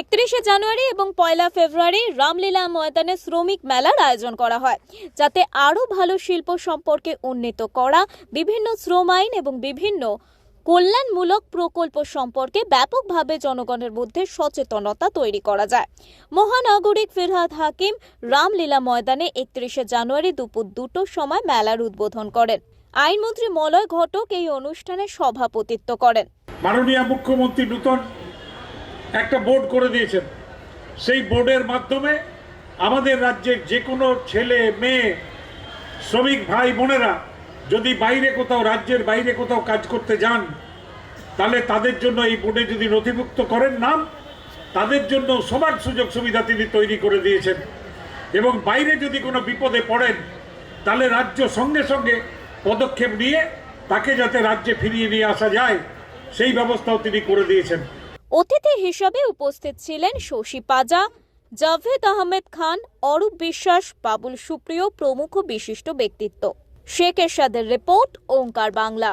একত্রিশে জানুয়ারি এবং পয়লা ফেব্রুয়ারি রামলীলা ময়দানে শ্রমিক মেলার আয়োজন করা হয়, যাতে আরও ভালো শিল্প সম্পর্কে উন্নীত করা, বিভিন্ন শ্রম আইন এবং বিভিন্ন কল্যাণমূলক প্রকল্প সম্পর্কে ব্যাপকভাবে জনগণের মধ্যে সচেতনতা তৈরি করা যায়। মহানাগরিক ফিরহাদ হাকিম রামলীলা ময়দানে একত্রিশে জানুয়ারি দুপুর দুটোর সময় মেলার উদ্বোধন করেন। আইনমন্ত্রী মলয় ঘটক এই অনুষ্ঠানে সভাপতিত্ব করেন। মাননীয় মুখ্যমন্ত্রী নূতন একটা বোর্ড করে দিয়েছেন। সেই বোর্ডের মাধ্যমে আমাদের রাজ্যের যে কোনো ছেলে, মেয়ে, শ্রমিক, ভাই, বোনেরা যদি বাইরে কোথাও, রাজ্যের বাইরে কোথাও কাজ করতে যান, তাহলে তাদের জন্য এই বোর্ডে যদি নথিভুক্ত করেন নাম, তাদের জন্য সবার সুযোগ সুবিধা তিনি তৈরি করে দিয়েছেন। এবং বাইরে যদি কোনো বিপদে পড়েন, তাহলে রাজ্য সঙ্গে সঙ্গে পদক্ষেপ নিয়ে তাকে যাতে রাজ্যে ফিরিয়ে নিয়ে আসা যায়, সেই ব্যবস্থাও তিনি করে দিয়েছেন। অতিথি হিসাবে উপস্থিত ছিলেন শশী পাজা, জাভেদ আহমেদ খান, অরূপ বিশ্বাস, বাবুল সুপ্রিয় প্রমুখ বিশিষ্ট ব্যক্তিত্ব। শেখ এরশাদের রিপোর্ট, ওঙ্কার বাংলা।